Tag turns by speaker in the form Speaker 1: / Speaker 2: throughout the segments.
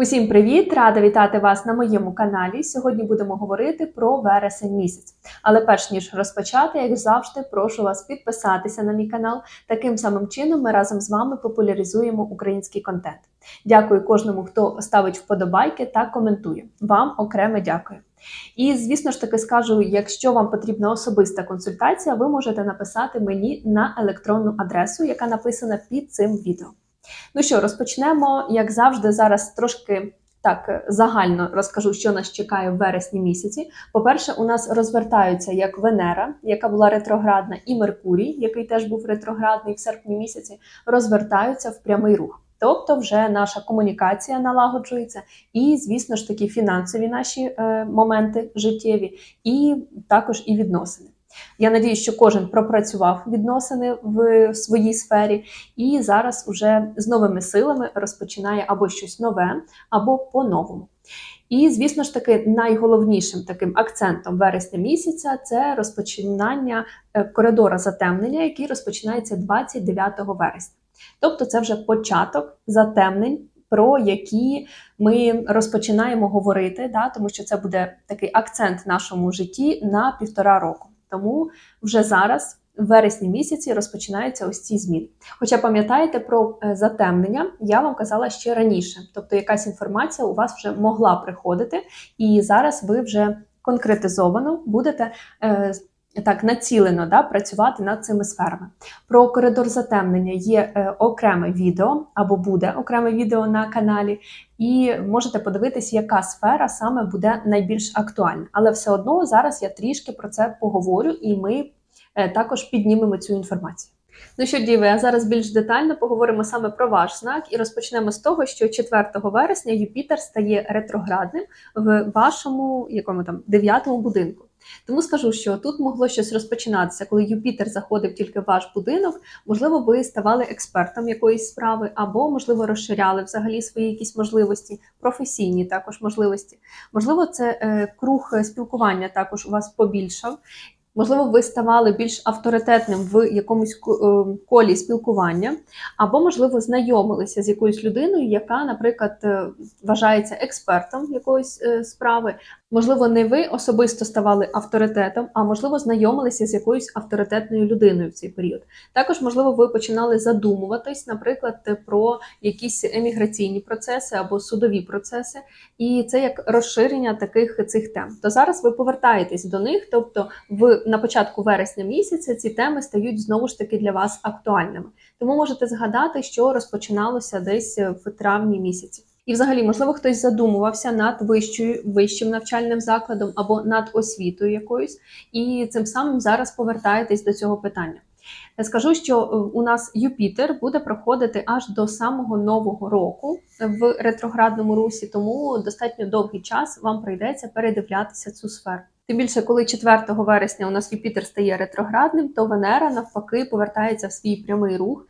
Speaker 1: Усім привіт! Рада вітати вас на моєму каналі. Сьогодні будемо говорити про вересень місяць. Але перш ніж розпочати, як завжди, прошу вас підписатися на мій канал. Таким самим чином ми разом з вами популяризуємо український контент. Дякую кожному, хто ставить вподобайки та коментує. Вам окреме дякую. І звісно ж таки скажу, якщо вам потрібна особиста консультація, ви можете написати мені на електронну адресу, яка написана під цим відео. Ну що, розпочнемо, як завжди, зараз трошки так загально розкажу, що нас чекає в вересні місяці. По-перше, у нас розвертаються як Венера, яка була ретроградна, і Меркурій, який теж був ретроградний в серпні місяці, розвертаються в прямий рух. Тобто, вже наша комунікація налагоджується, і, звісно ж таки, фінансові наші е, моменти життєві, і також і відносини. Я надію, що кожен пропрацював відносини в своїй сфері, і зараз уже з новими силами розпочинає або щось нове, або по-новому. І, звісно ж таки, найголовнішим таким акцентом вересня місяця це розпочинання е, коридора затемнення, який розпочинається 29 вересня. Тобто, це вже початок затемнень. Про які ми розпочинаємо говорити, да, тому що це буде такий акцент в нашому житті на півтора року. Тому вже зараз, в вересні місяці, розпочинаються ось ці зміни. Хоча пам'ятаєте про е, затемнення, я вам казала ще раніше, тобто якась інформація у вас вже могла приходити, і зараз ви вже конкретизовано будете. Так націлено да, працювати над цими сферами. Про коридор затемнення є е, окреме відео або буде окреме відео на каналі, і можете подивитись, яка сфера саме буде найбільш актуальна. Але все одно зараз я трішки про це поговорю, і ми е, також піднімемо цю інформацію. Ну що, діви, а зараз більш детально поговоримо саме про ваш знак і розпочнемо з того, що 4 вересня Юпітер стає ретроградним в вашому якому там дев'ятому будинку. Тому скажу, що тут могло щось розпочинатися, коли Юпітер заходив тільки в ваш будинок. Можливо, ви ставали експертом якоїсь справи, або, можливо, розширяли взагалі свої якісь можливості, професійні також можливості. Можливо, це е, круг спілкування також у вас побільшав. Можливо, ви ставали більш авторитетним в якомусь е, колі спілкування, або, можливо, знайомилися з якоюсь людиною, яка, наприклад, е, вважається експертом якоїсь е, справи. Можливо, не ви особисто ставали авторитетом, а можливо, знайомилися з якоюсь авторитетною людиною в цей період. Також, можливо, ви починали задумуватись, наприклад, про якісь еміграційні процеси або судові процеси, і це як розширення таких цих тем. То зараз ви повертаєтесь до них, тобто в на початку вересня місяця ці теми стають знову ж таки для вас актуальними. Тому можете згадати, що розпочиналося десь в травні місяці. І, взагалі, можливо, хтось задумувався над вищою вищим навчальним закладом або над освітою якоюсь, і цим самим зараз повертаєтесь до цього питання. Скажу, що у нас Юпітер буде проходити аж до самого нового року в ретроградному русі, тому достатньо довгий час вам прийдеться передивлятися цю сферу. Тим більше, коли 4 вересня у нас Юпітер стає ретроградним, то Венера навпаки повертається в свій прямий рух.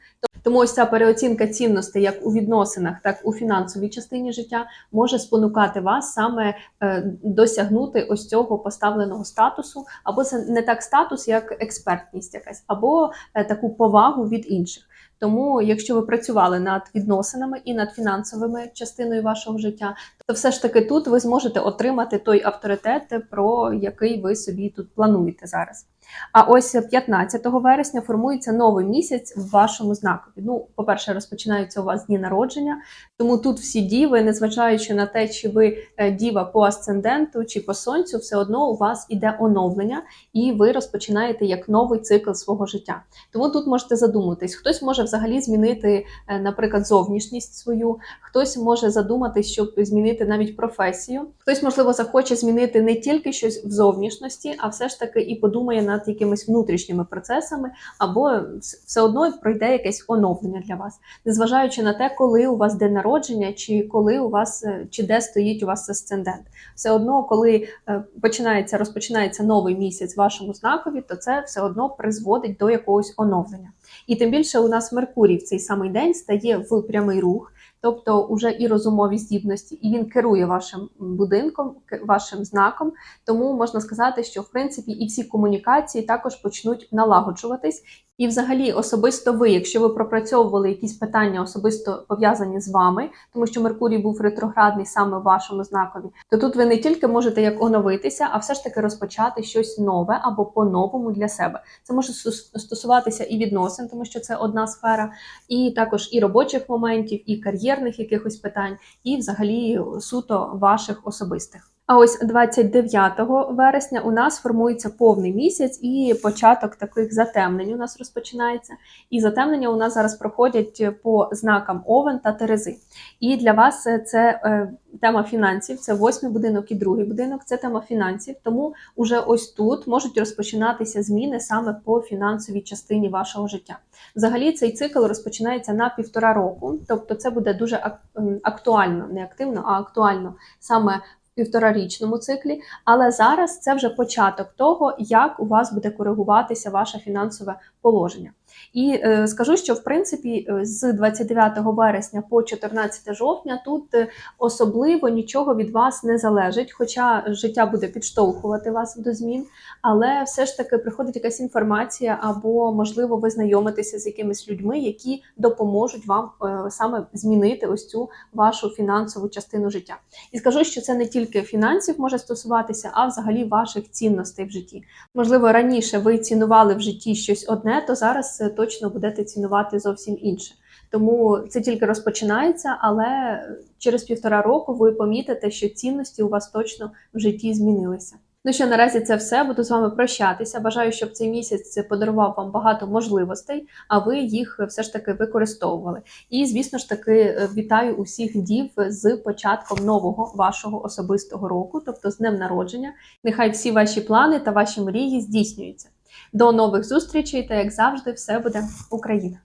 Speaker 1: Тому ось ця переоцінка цінностей як у відносинах, так і у фінансовій частині життя може спонукати вас саме е, досягнути ось цього поставленого статусу, або це не так статус, як експертність, якась, або е, таку повагу від інших. Тому, якщо ви працювали над відносинами і над фінансовими частиною вашого життя, то все ж таки тут ви зможете отримати той авторитет, про який ви собі тут плануєте зараз. А ось 15 вересня формується новий місяць в вашому знакові. Ну, по-перше, розпочинаються у вас дні народження, тому тут всі діви, незважаючи на те, чи ви е, діва по асценденту чи по сонцю, все одно у вас іде оновлення, і ви розпочинаєте як новий цикл свого життя. Тому тут можете задуматись, хтось може взагалі змінити, е, наприклад, зовнішність свою, хтось може задуматись, щоб змінити навіть професію, хтось, можливо, захоче змінити не тільки щось в зовнішності, а все ж таки і подумає над якимись внутрішніми процесами, або все одно пройде якесь оновлення для вас, незважаючи на те, коли у вас день народження, чи коли у вас е, чи де стоїть у вас асцендент. Все одно, коли е, починається розпочинається новий місяць в вашому знакові, то це все одно призводить до якогось оновлення. І тим більше у нас Меркурій в цей самий день стає в прямий рух. Тобто уже і розумові здібності, і він керує вашим будинком, вашим знаком. Тому можна сказати, що в принципі і всі комунікації також почнуть налагоджуватись. І, взагалі, особисто ви, якщо ви пропрацьовували якісь питання особисто пов'язані з вами, тому що Меркурій був ретроградний саме в вашому знакові, то тут ви не тільки можете як оновитися, а все ж таки розпочати щось нове або по-новому для себе. Це може стосуватися і відносин, тому що це одна сфера, і також і робочих моментів, і кар'єрних якихось питань, і взагалі суто ваших особистих. А ось 29 вересня у нас формується повний місяць і початок таких затемнень у нас розпочинається. І затемнення у нас зараз проходять по знакам Овен та Терези. І для вас це, е, тема фінансів, це восьмий будинок і другий будинок, це тема фінансів. Тому уже ось тут можуть розпочинатися зміни саме по фінансовій частині вашого життя. Взагалі цей цикл розпочинається на півтора року, тобто це буде дуже актуально, не активно, а актуально саме півторарічному циклі. Але зараз це вже початок того, як у вас буде коригуватися ваше фінансове положення. І е, скажу, що в принципі е, з 29 вересня по 14 жовтня тут е, особливо нічого від вас не залежить, хоча життя буде підштовхувати вас до змін, але все ж таки приходить якась інформація, або можливо ви знайомитеся з якимись людьми, які допоможуть вам саме змінити ось цю вашу фінансову частину життя. І скажу, що це не тільки фінансів може стосуватися, а взагалі ваших цінностей в житті. Можливо, раніше ви цінували в житті щось одне, то зараз точно будете цінувати зовсім інше. Тому це тільки розпочинається, але через півтора року ви помітите, що цінності у вас точно в житті змінилися. Ну що наразі це все. Буду з вами прощатися. Бажаю, щоб цей місяць подарував вам багато можливостей, а ви їх все ж таки використовували. І звісно ж таки вітаю усіх дів з початком нового вашого особистого року, тобто з днем народження. Нехай всі ваші плани та ваші мрії здійснюються. До нових зустрічей та як завжди, все буде Україна!